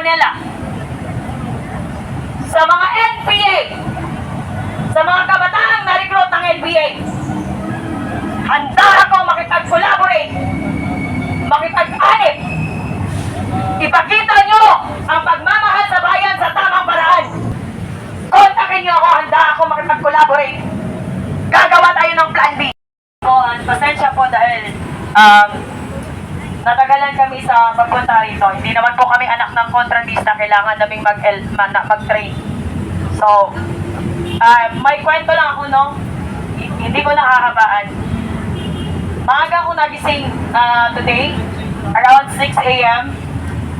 Manila, sa mga NPA, sa mga kabataang na-recruit ng NPA, handa ako makipag-collaborate, makipag-anip, ipakita nyo ang pagmamahal sa bayan sa tamang paraan. Kontakin nyo ako, handa ako makipag-collaborate. Gagawa tayo ng plan B. Po, pasensya po dahil um, natagalan kami sa pagpunta rito. Hindi naman po kami anak ng kontrabista, kailangan naming mag mag-train. So, ah, may kwento lang ako, no? Hindi ko nakahabaan. Maaga ako nagising ah, today, around 6 a.m.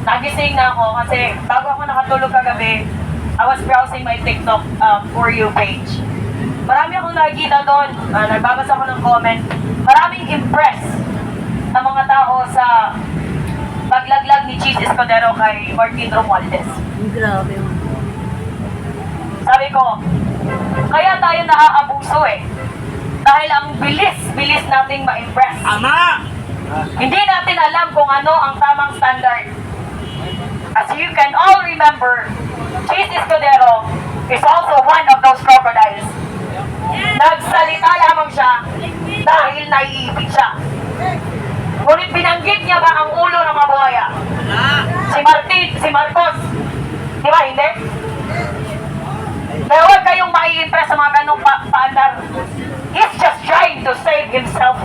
Nagising na ako kasi bago ako nakatulog kagabi, I was browsing my TikTok uh, For You page. Marami akong nakikita doon, ah, nagbabasa ako ng comment, maraming impressed ng mga tao sa paglaglag ni Cheese Escudero kay Martin Romualdez. Grabe. Sabi ko, kaya tayo naaabuso eh. Dahil ang bilis-bilis nating ma-impress. Ama! Hindi natin alam kung ano ang tamang standard. As you can all remember, Cheese Escudero is also one of those crocodiles. Nagsalita lamang siya dahil naiipit siya. Ngunit binanggit niya ba ang ulo ng mga buhaya? Si Martin, si Marcos. Di ba hindi? Pero huwag kayong mai-impress sa mga ganong pa paandar. He's just trying to save himself.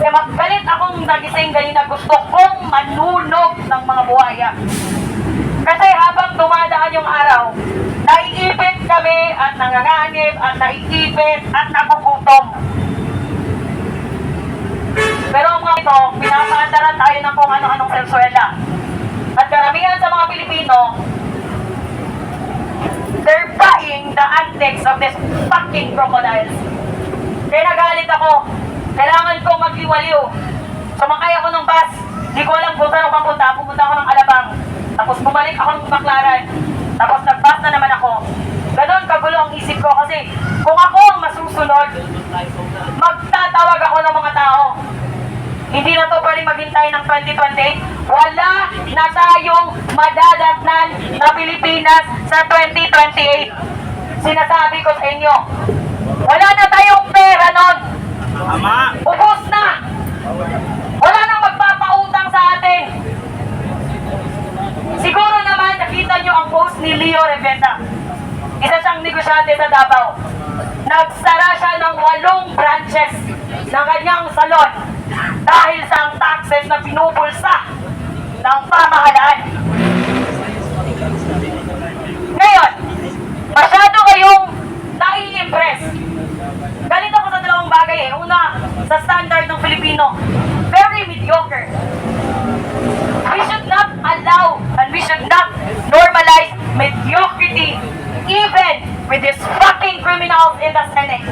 Kaya magalit akong nagising kanina gusto kong manunog ng mga buhaya. Kasi habang dumadaan yung araw, naiipit kami at nanganganib at naiipit at nagugutom. Pero ang mga ito, pinapaandaran tayo ng kung ano-anong sensuela. At karamihan sa mga Pilipino, they're buying the antics of this fucking crocodiles. Kaya nagalit ako. Kailangan ko magliwaliw. Sumakay ako ng bus. Hindi ko alam kung saan ako papunta. Pumunta ako ng Alabang. Tapos bumalik ako ng Baclaran. Tapos nag-bus na naman ako. Ganon kagulo ang isip ko kasi kung ako ang masusunod, magtatawag ako ng mga tao. Hindi na to pwede maghintay ng 2028. Wala na tayong madadatnan na Pilipinas sa 2028. Sinasabi ko sa inyo, wala na tayong pera nun. Ubus na! Wala nang magpapautang sa atin. Siguro naman nakita nyo ang post ni Leo Reventa. Isa siyang negosyante sa Davao. Nagsara siya ng walong branches ng kanyang salon dahil sa ang taxes na pinupulsa ng pamahalaan. Ngayon, masyado kayong nai-impress. Galit ako sa dalawang bagay eh. Una, sa standard ng Filipino, very mediocre. We should not allow and we should not normalize mediocrity even with these fucking criminals in the Senate.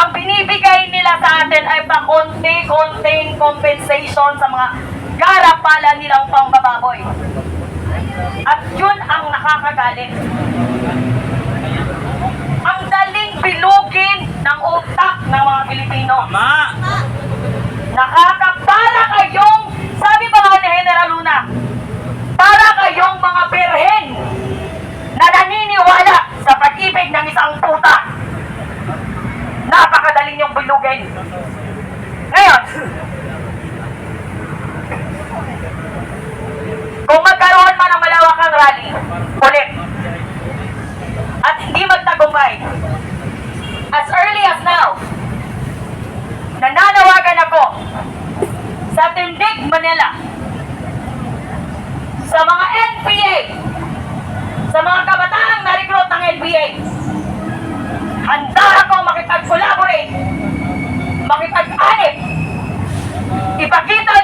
Ang binibigay nila sa atin ay pa konti-konting compensation sa mga garapala nilang pangbababoy. At yun ang nakakagalit. Ang daling bilugin ng utak ng mga Pilipino. Ama! Nakakapara kayong, sabi ba nga ni General Luna, para kayong mga berhen na naniniwala sa pag-ibig ng isang puta. Napakadaling niyong bilugin. Ngayon, kung magkaroon man ng malawakang rally, ulit, at hindi magtagumpay, as early as now, nananawagan ako sa Tindig, Manila, sa mga NPA, sa mga kabataang na-recruit ng NPA, handa ako makipag-collaborate, makipag-anip, ipakita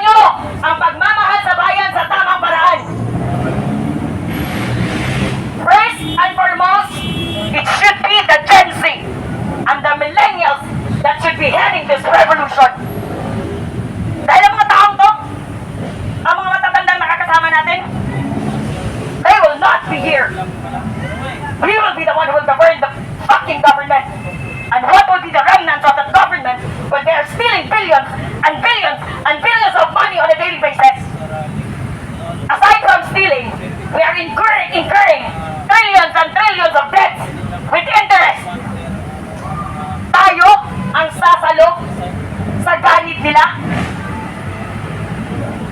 incurring trillions and trillions of debts with interest. Tayo ang sasalok sa ganit nila.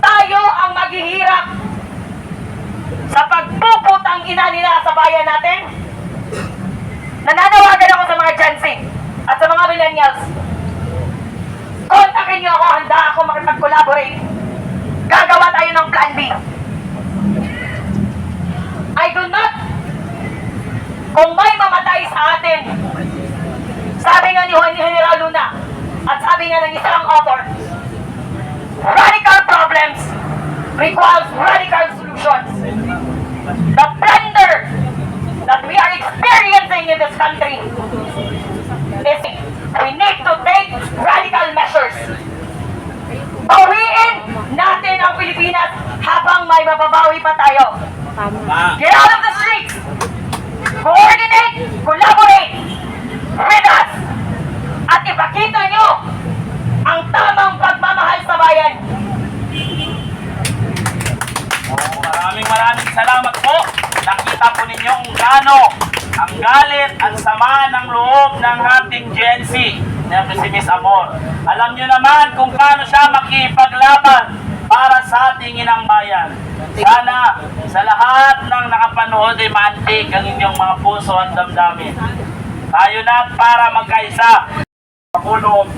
Tayo ang maghihirap sa pagpupot ang ina nila sa bayan natin. Nananawagan ako sa mga Gen at sa mga millennials. Kontakin niyo ako, handa ako makipag-collaborate. Gagawa tayo ng plan B. kung may mamatay sa atin, sabi nga ni Juan General Luna, at sabi nga ng isang author, radical problems requires radical solutions. The plunder that we are experiencing in this country is we need to take radical measures. Bawiin natin ang Pilipinas habang may mababawi pa tayo. Get out of the streets! Coordinate, collaborate with us at ipakita nyo ang tamang pagmamahal sa bayan. Oh, maraming maraming salamat po. Nakita po ninyo kung ang galit at sama ng loob ng ating Gen Z na si Miss Amor. Alam nyo naman kung paano siya makipaglaban para sa ating inang bayan. Sana sa lahat ng nakapanood ay mantik ang inyong mga puso at damdamin. Tayo na para magkaisa. Pangulo,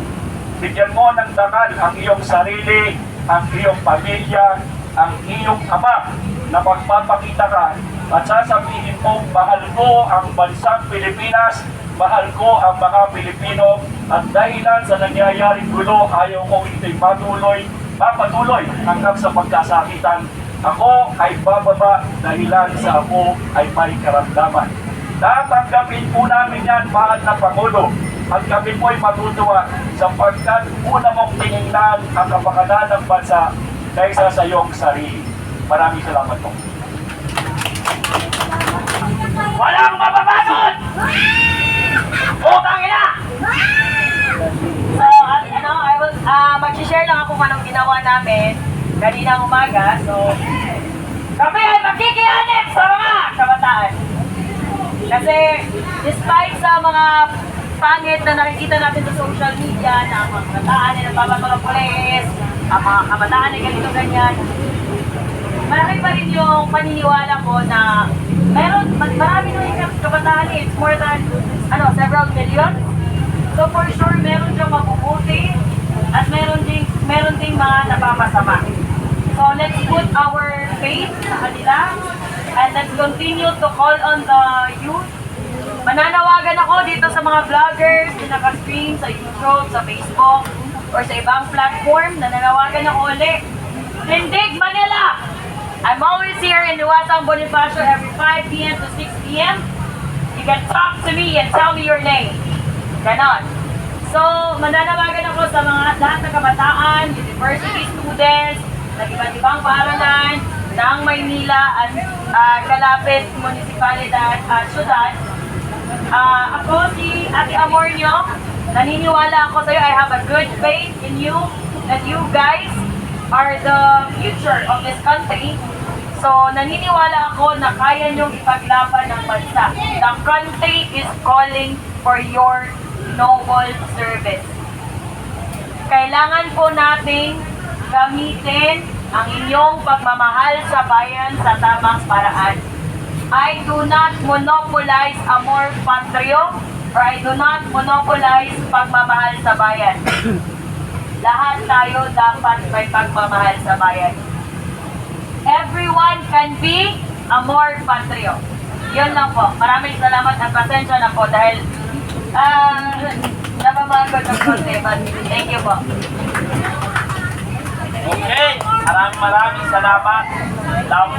bigyan mo ng dangal ang iyong sarili, ang iyong pamilya, ang iyong ama na magpapakita ka at sasabihin mo, mahal ko ang bansang Pilipinas, mahal ko ang mga Pilipino at dahilan sa nangyayaring gulo, ayaw ko ito'y patuloy, mapatuloy hanggang sa pagkasakitan. Ako ay bababa dahilan sa ako ay may karamdaman. Tatanggapin po namin yan, mahal na Pangulo. At kami po ay matutuwa sapagkat una mong tinignan ang kapakanan ng bansa kaysa sa iyong sarili. Maraming salamat po. Walang mababagon! Putang ina! So, ano, I will, uh, mag-share lang ako kung anong ginawa namin kanina umaga. So, magkikianip sa mga kabataan. Kasi, despite sa mga pangit na nakikita natin sa social media na ang mga kabataan ay nagbabato ng pulis, ang mga kabataan ay ganito ganyan, malaki pa rin yung paniniwala ko na meron, ma- marami nung yung kabataan eh. It's more than, ano, several million. So for sure, meron siyang mabubuti at meron ding, meron ding mga napapasama. So let's put our faith sa kanila and let's continue to call on the youth. Mananawagan ako dito sa mga vloggers na naka-stream sa YouTube, sa Facebook, or sa ibang platform. Nananawagan ako ulit. Tindig Manila! I'm always here in Iwasang Bonifacio every 5 p.m. to 6 p.m. You can talk to me and tell me your name. Ganon. So, mananawagan ako sa mga lahat ng kabataan, university students, ng iba't ibang paaralan, ng Maynila at ah, kalapit municipalidad at syudad. Ah, ako si Ate Amornio. Naniniwala ako sa'yo. I have a good faith in you that you guys are the future of this country. So, naniniwala ako na kaya niyong ipaglaban ng bansa. The country is calling for your noble service. Kailangan po nating gamitin ang inyong pagmamahal sa bayan sa tamang paraan. I do not monopolize amor patrio or I do not monopolize pagmamahal sa bayan. Lahat tayo dapat may pagmamahal sa bayan. Everyone can be amor patrio. Yun lang po. Maraming salamat at pasensya na po dahil ah, napamagod ng konti. Thank you po. Okay, maraming maraming salamat. Love